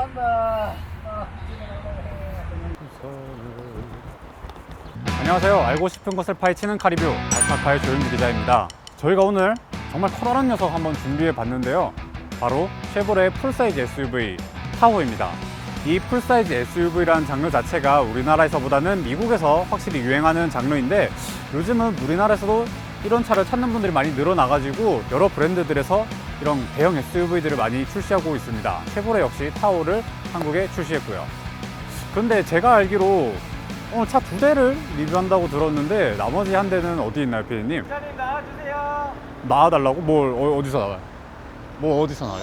잘난다. 안녕하세요. 알고 싶은 것을 파헤치는 카리뷰 알파카의 조윤주 기자입니다. 저희가 오늘 정말 커다란 녀석 한번 준비해 봤는데요. 바로 쉐보레 풀사이즈 SUV 타호입니다. 이 풀사이즈 SUV라는 장르 자체가 우리나라에서보다는 미국에서 확실히 유행하는 장르인데 요즘은 우리나라에서도 이런 차를 찾는 분들이 많이 늘어나가지고 여러 브랜드들에서 이런 대형 SUV들을 많이 출시하고 있습니다. 쉐보레 역시 타호를 한국에 출시했고요. 그런데 제가 알기로 오늘 차 두 대를 리뷰한다고 들었는데 나머지 한 대는 어디 있나요, 피디님? 기자님 나와주세요. 나와달라고? 뭘 어, 어디서 나와요? 뭐 어디서 나와요?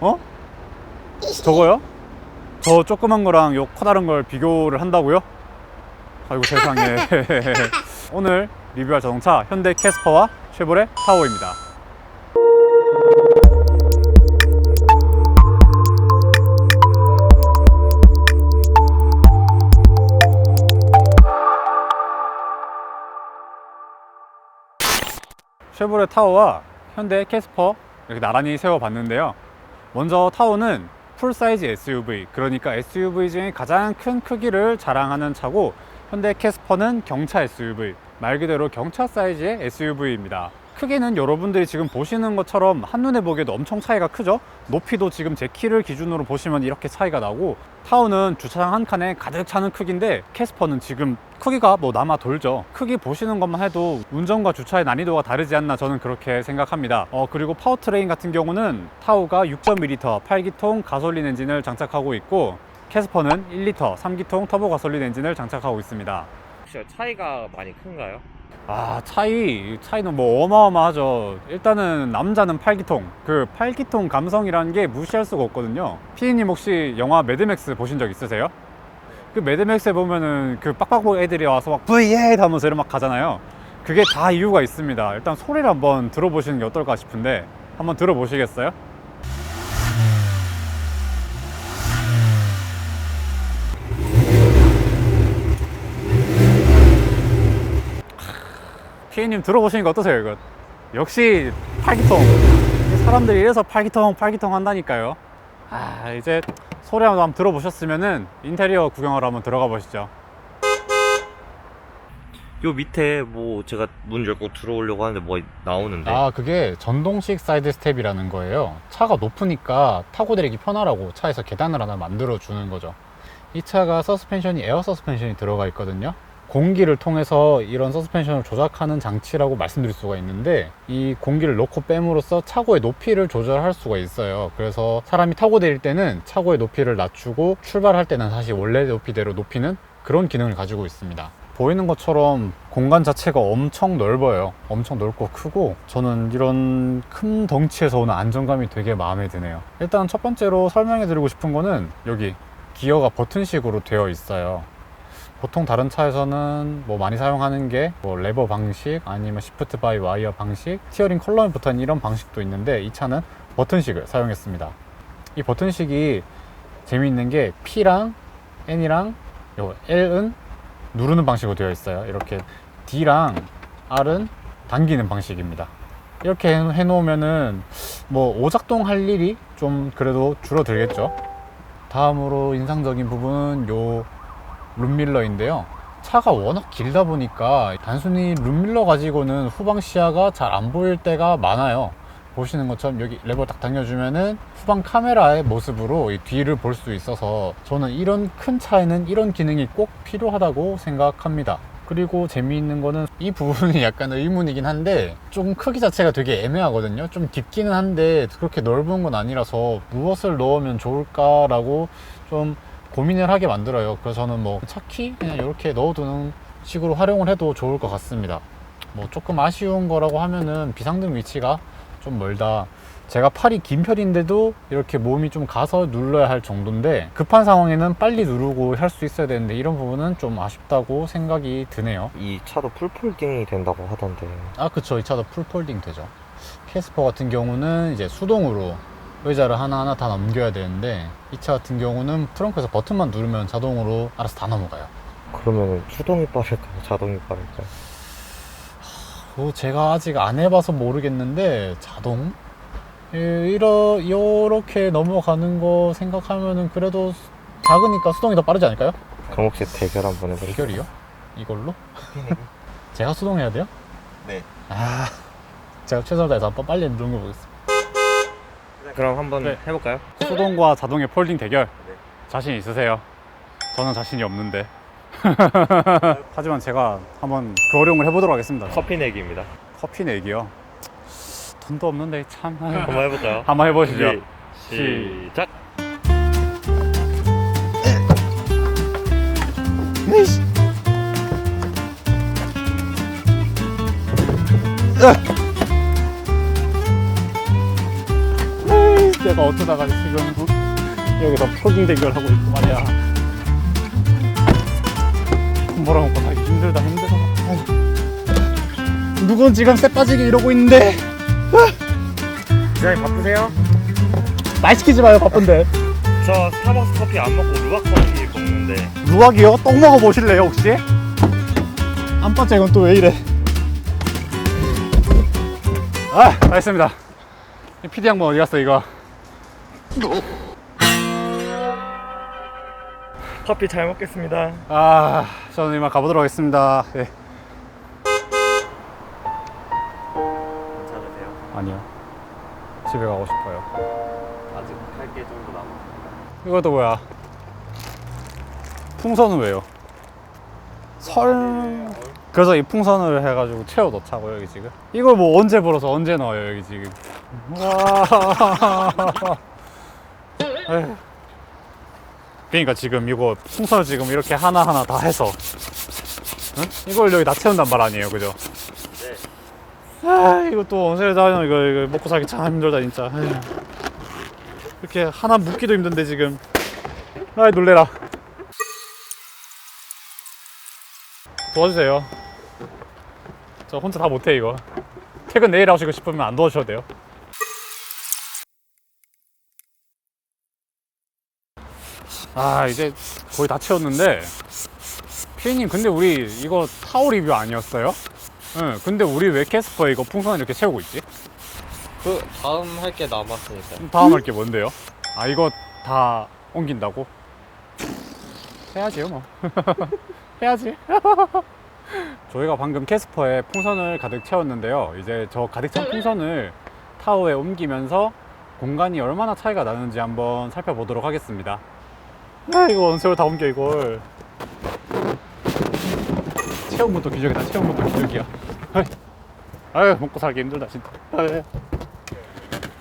어? 저거요? 저 조그만 거랑 요 커다란 걸 비교를 한다고요? 아이고 세상에 오늘 리뷰할 자동차 현대 캐스퍼와 쉐보레 타오입니다 쉐보레 타오와 현대 캐스퍼 이렇게 나란히 세워봤는데요. 먼저 타오는 풀 사이즈 SUV, 그러니까 SUV 중에 가장 큰 크기를 자랑하는 차고 현대 캐스퍼는 경차 SUV, 말 그대로 경차 사이즈의 SUV입니다. 크기는 여러분들이 지금 보시는 것처럼 한눈에 보기에도 엄청 차이가 크죠? 높이도 지금 제 키를 기준으로 보시면 이렇게 차이가 나고 타오는 주차장 한 칸에 가득 차는 크기인데 캐스퍼는 지금 크기가 뭐 남아 돌죠. 크기 보시는 것만 해도 운전과 주차의 난이도가 다르지 않나 저는 그렇게 생각합니다. 어, 그리고 파워트레인 같은 경우는 타오가 6.2L 8기통 가솔린 엔진을 장착하고 있고 캐스퍼는 1리터 3기통 터보 가솔린 엔진을 장착하고 있습니다. 혹시 차이가 많이 큰가요? 아 차이 차이는 뭐 어마어마하죠. 일단은 남자는 8기통. 그 8기통 감성이라는 게 무시할 수가 없거든요. 피디님 혹시 영화 매드맥스 보신 적 있으세요? 그 매드맥스에 보면은 그 빡빡보 애들이 와서 막 V8 하면서 이런 막 가잖아요. 그게 다 이유가 있습니다. 일단 소리를 한번 들어보시는 게 어떨까 싶은데 한번 들어보시겠어요? 피디님 들어보시니까 어떠세요 이거? 역시 팔기통. 사람들이 이래서 팔기통 팔기통 한다니까요. 아 이제 소리 한번 들어보셨으면은 인테리어 구경하러 한번 들어가 보시죠. 요 밑에 뭐 제가 문 열고 들어오려고 하는데 뭐 나오는데? 아 그게 전동식 사이드 스텝이라는 거예요. 차가 높으니까 타고 내리기 편하라고 차에서 계단을 하나 만들어 주는 거죠. 이 차가 서스펜션이 에어 서스펜션이 들어가 있거든요 공기를 통해서 이런 서스펜션을 조작하는 장치라고 말씀드릴 수가 있는데 이 공기를 넣고 뺨으로써 차고의 높이를 조절할 수가 있어요. 그래서 사람이 타고 내릴 때는 차고의 높이를 낮추고 출발할 때는 다시 원래 높이대로 높이는 그런 기능을 가지고 있습니다. 보이는 것처럼 공간 자체가 엄청 넓어요. 엄청 넓고 크고 저는 이런 큰 덩치에서 오는 안정감이 되게 마음에 드네요. 일단 첫 번째로 설명해 드리고 싶은 거는 여기 기어가 버튼식으로 되어 있어요 보통 다른 차에서는 뭐 많이 사용하는 게 뭐 레버 방식 아니면 시프트 바이 와이어 방식 스티어링 컬럼에 붙어 있는 이런 방식도 있는데 이 차는 버튼식을 사용했습니다. 이 버튼식이 재미있는 게 P랑 N이랑 요 L은 누르는 방식으로 되어 있어요. 이렇게 D랑 R은 당기는 방식입니다. 이렇게 해- 해놓으면은 뭐 오작동 할 일이 좀 그래도 줄어들겠죠? 다음으로 인상적인 부분은 요 룸밀러인데요. 차가 워낙 길다 보니까 단순히 룸밀러 가지고는 후방 시야가 잘 안 보일 때가 많아요. 보시는 것처럼 여기 레버 딱 당겨주면은 후방 카메라의 모습으로 이 뒤를 볼 수 있어서 저는 이런 큰 차에는 이런 기능이 꼭 필요하다고 생각합니다. 그리고 재미있는 거는 이 부분이 약간 의문이긴 한데 조금 크기 자체가 되게 애매하거든요. 좀 깊기는 한데 그렇게 넓은 건 아니라서 무엇을 넣으면 좋을까라고 좀 고민을 하게 만들어요. 그래서 저는 뭐 차키 그냥 이렇게 넣어두는 식으로 활용을 해도 좋을 것 같습니다. 뭐 조금 아쉬운 거라고 하면은 비상등 위치가 좀 멀다. 제가 팔이 긴 편인데도 이렇게 몸이 좀 가서 눌러야 할 정도인데 급한 상황에는 빨리 누르고 할 수 있어야 되는데 이런 부분은 좀 아쉽다고 생각이 드네요. 이 차도 풀폴딩이 된다고 하던데 아 그쵸 이 차도 풀 폴딩 되죠 캐스퍼 같은 경우는 이제 수동으로 의자를 하나하나 다 넘겨야 되는데 이 차 같은 경우는 트렁크에서 버튼만 누르면 자동으로 알아서 다 넘어가요 그러면 수동이 빠를까요? 자동이 빠를까요? 그거 제가 아직 안 해봐서 모르겠는데 자동? 예, 이러 요렇게 넘어가는 거 생각하면은 그래도 작으니까 수동이 더 빠르지 않을까요? 그럼 혹시 대결 한번 해볼까요? 대결이요? 이걸로? 제가 수동해야 돼요? 네. 아, 제가 최선을 다해서 한번 빨리 누른 거 보겠습니다. 그럼 한번 네. 해볼까요? 수동과 자동의 폴딩 대결 네. 자신 있으세요? 저는 자신이 없는데. 하지만 제가 한번 그 어려움을 해보도록 하겠습니다. 커피 내기입니다. 커피 내기요. 돈도 없는데 참. 한번 해볼까요? 한번 해보시죠. 준비, 시작. 내가 어쩌다가 지금 여기서 폴딩 대결 하고 있고 말이야. 돈 벌어먹고 살기 힘들다 힘들어. 아휴. 누군 지금 쇠 빠지게 이러고 있는데 기장님 바쁘세요? 말 시키지 마요 바쁜데. 저 스타벅스 커피 안 먹고 루악 커피 먹는데 루악이요? 떡 먹어 보실래요 혹시? 안 빠져 이건 또 왜 이래? 아 알겠습니다. 이 PD 양반 어디 갔어 이거? 커피 잘 먹겠습니다. 아, 저는 이만 가보도록 하겠습니다. 네. 괜찮으세요? 아니요. 집에 가고 싶어요. 아직 할 게 정도 남았어요. 이것도 뭐야? 풍선은 왜요? 설. 그래서 이 풍선을 해가지고 채워 넣자고 여기 지금. 이걸 뭐 언제 불어서 언제 넣어요 여기 지금. 와. 에휴. 그러니까 지금 이거 풍선을 지금 이렇게 하나 하나 다 해서, 응? 이걸 여기 다 채운단 말 아니에요, 그죠? 네. 아, 이거 또 언제 다 이거, 이거 먹고 살기 참 힘들다 진짜. 에휴. 이렇게 하나 묶기도 힘든데 지금. 아이 놀래라. 도와주세요. 저 혼자 다 못해 이거. 퇴근 내일 하시고 싶으면 안 도와주셔도 돼요. 아 이제 거의 다 채웠는데 피디님 근데 우리 이거 타워 리뷰 아니었어요? 응 근데 우리 왜 캐스퍼 이거 풍선 이렇게 채우고 있지? 그 다음 할 게 남았으니까. 다음 할 게 뭔데요? 아 이거 다 옮긴다고? 해야지요 뭐 해야지 저희가 방금 캐스퍼에 풍선을 가득 채웠는데요 이제 저 가득 찬 풍선을 타워에 옮기면서 공간이 얼마나 차이가 나는지 한번 살펴보도록 하겠습니다 아 이거 원세로 다 옮겨 이걸. 것도 기적이다 것도 기적이야. 아유 먹고 살기 힘들다 진짜.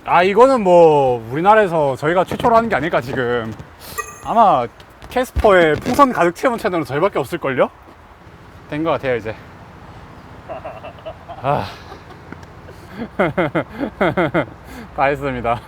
아 이거는 뭐 우리나라에서 저희가 최초로 하는 게 아닐까 지금. 아마 캐스퍼에 풍선 가득 채운 채널은 저희밖에 없을걸요? 된 것 같아요 이제. 아. 다 했습니다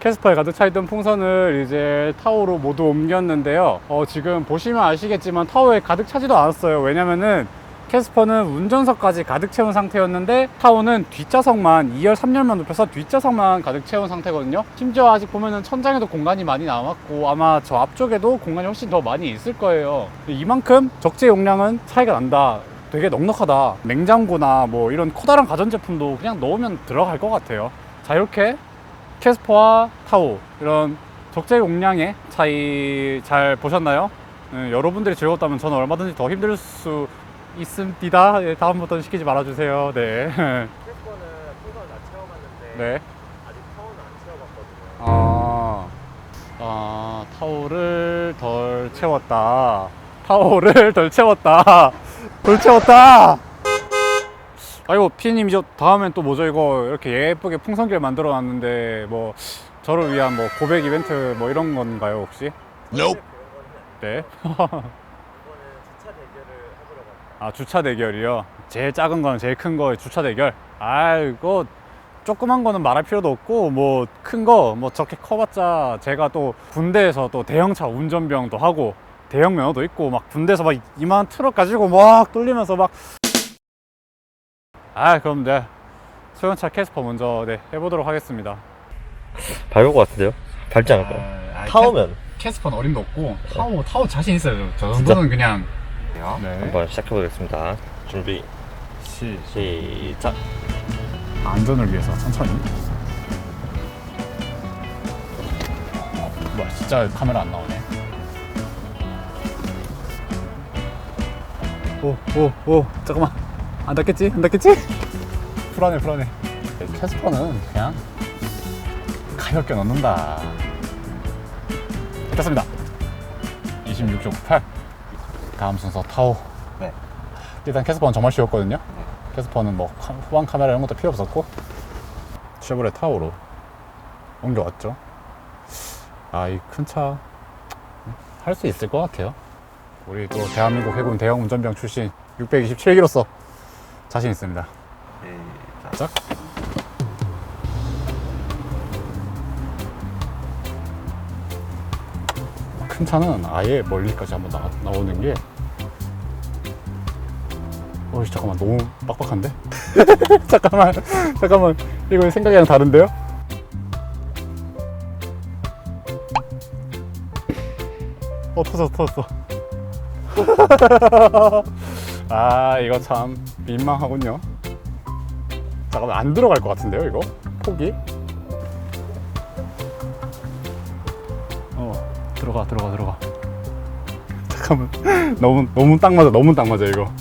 캐스퍼에 가득 차 있던 풍선을 이제 타워로 모두 옮겼는데요. 어, 지금 보시면 아시겠지만 타워에 가득 차지도 않았어요. 왜냐면은 캐스퍼는 운전석까지 가득 채운 상태였는데 타워는 뒷좌석만 2열 3열만 눕혀서 뒷좌석만 가득 채운 상태거든요. 심지어 아직 보면은 천장에도 공간이 많이 남았고 아마 저 앞쪽에도 공간이 훨씬 더 많이 있을 거예요. 이만큼 적재 용량은 차이가 난다. 되게 넉넉하다. 냉장고나 뭐 이런 커다란 가전제품도 그냥 넣으면 들어갈 것 같아요. 자 이렇게 캐스퍼와 타워 이런 적재 용량의 차이 잘 보셨나요? 예, 여러분들이 즐겁다면 저는 얼마든지 더 힘들 수 있습니다. 예, 다음부터는 시키지 말아주세요. 네. 캐스퍼는 풍선 다 채워봤는데 네. 아직 타워는 안 채워봤거든요. 아, 아, 타워를 덜 채웠다. 타워를 덜 채웠다. 덜 채웠다. 아이고, 피디님, 저 다음엔 또 뭐죠? 이거 이렇게 예쁘게 풍선길 만들어 놨는데, 뭐, 저를 위한 뭐 고백 이벤트 뭐 이런 건가요, 혹시? Nope. 네. 이거는 주차 대결을 해보려고 합니다. 아 주차 대결이요. 제일 작은 거는 제일 큰 거의 주차 대결. 아 이거 조그만 거는 말할 필요도 없고 뭐 큰 거 뭐 저렇게 커봤자 제가 또 군대에서 또 대형차 운전병도 하고 대형 면허도 있고 막 군대에서 막 이만 트럭 가지고 막 돌리면서 막 아 그럼 네 소형차 캐스퍼 먼저 네 해보도록 하겠습니다. 밟을 것 같은데요? 밟지 않을까요? 타오면 캐스퍼는 어림도 없고 타워 타워 자신 있어요. 저 정도는 그냥 네. 한번 시작해보겠습니다. 준비 그렇지. 시작. 안전을 위해서 천천히. 뭐야, 진짜 카메라 안 나오네. 오, 오, 오, 잠깐만. 안 닿겠지? 안 닿겠지? 불안해, 불안해. 캐스퍼는 그냥 가볍게 넣는다. 됐습니다. 26.8. 다음 순서 타오. 네. 일단 캐스퍼는 정말 쉬웠거든요. 캐스퍼는 뭐 카- 후방 카메라 이런 것도 필요 없었고 쉐보레 타오로 옮겨왔죠. 아 이 큰 차 할 수 있을 것 같아요. 우리 또 대한민국 해군 대형 운전병 출신 627기로서 자신 있습니다. 시작. 자. 큰 차는 아예 멀리까지 한번 나, 나오는 게 어이 잠깐만 너무 빡빡한데? 잠깐만 잠깐만 이거 생각이랑 다른데요? 어 터졌어 터졌어 아 이거 참 민망하군요. 잠깐만 안 들어갈 것 같은데요 이거? 폭이 어 들어가 들어가 들어가. 잠깐만. 너무 너무 딱 맞아 너무 딱 맞아 이거.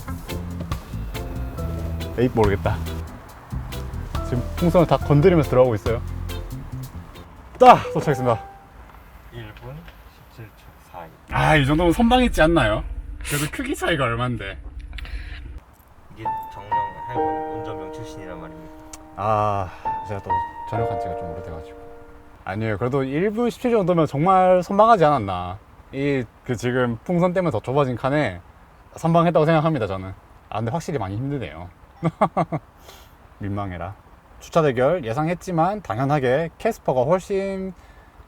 에이 모르겠다. 지금 풍선을 다 건드리면서 들어가고 있어요. 딱 도착했습니다. 1분 17초 42. 아이 정도면 선방 있지 않나요? 그래도 크기 차이가 얼만데 해군 운전병 출신이란 말입니다. 아 제가 또 전역한 지가 좀 오래돼가지고. 아니에요. 그래도 1분 17 정도면 정말 선방하지 않았나. 이 그 지금 풍선 때문에 더 좁아진 칸에 선방했다고 생각합니다 저는. 아 근데 확실히 많이 힘드네요. 민망해라. 주차 대결 예상했지만 당연하게 캐스퍼가 훨씬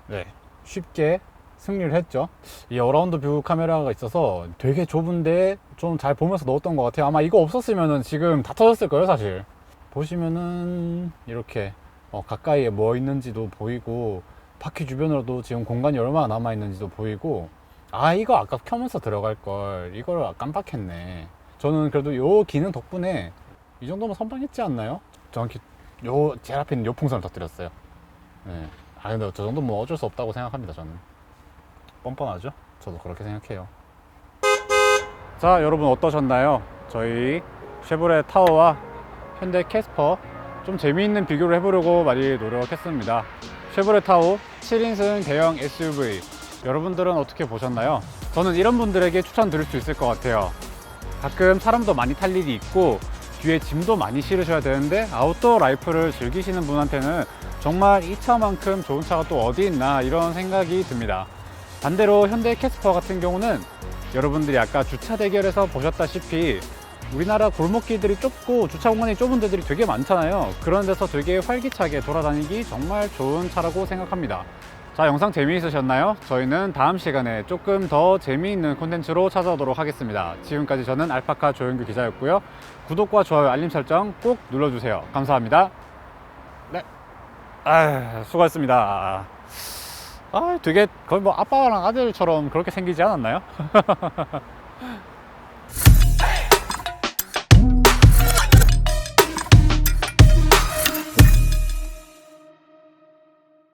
네, 쉽게 승리를 했죠. 이 어라운드 뷰 카메라가 있어서 되게 좁은데 좀 잘 보면서 넣었던 것 같아요. 아마 이거 없었으면 지금 다 터졌을 거예요 사실. 보시면은 이렇게 어, 가까이에 뭐 있는지도 보이고 바퀴 주변으로도 지금 공간이 얼마나 남아 있는지도 보이고 아 이거 아까 켜면서 들어갈 걸. 이걸 깜빡했네. 저는 그래도 요 기능 덕분에 이 정도면 선방했지 않나요? 정확히 요 제일 앞에 있는 요 풍선을 터뜨렸어요. 네. 아 근데 저 정도 뭐 어쩔 수 없다고 생각합니다 저는 뻔뻔하죠? 저도 그렇게 생각해요 자 여러분 어떠셨나요? 저희 쉐보레 타워와 현대 캐스퍼 좀 재미있는 비교를 해보려고 많이 노력했습니다. 쉐보레 타워 7인승 대형 SUV 여러분들은 어떻게 보셨나요? 저는 이런 분들에게 추천드릴 수 있을 것 같아요. 가끔 사람도 많이 탈 일이 있고 뒤에 짐도 많이 실으셔야 되는데 아웃도어 라이프를 즐기시는 분한테는 정말 이 차만큼 좋은 차가 또 어디 있나 이런 생각이 듭니다. 반대로 현대 캐스퍼 같은 경우는 여러분들이 아까 주차 대결에서 보셨다시피 우리나라 골목길들이 좁고 주차 공간이 좁은 데들이 되게 많잖아요. 그런 데서 되게 활기차게 돌아다니기 정말 좋은 차라고 생각합니다. 자, 영상 재미있으셨나요? 저희는 다음 시간에 조금 더 재미있는 콘텐츠로 찾아오도록 하겠습니다. 지금까지 저는 알파카 조영규 기자였고요. 구독과 좋아요, 알림 설정 꼭 눌러주세요. 감사합니다. 네. 아, 수고하셨습니다. 아, 되게 거의 뭐 아빠랑 아들처럼 그렇게 생기지 않았나요?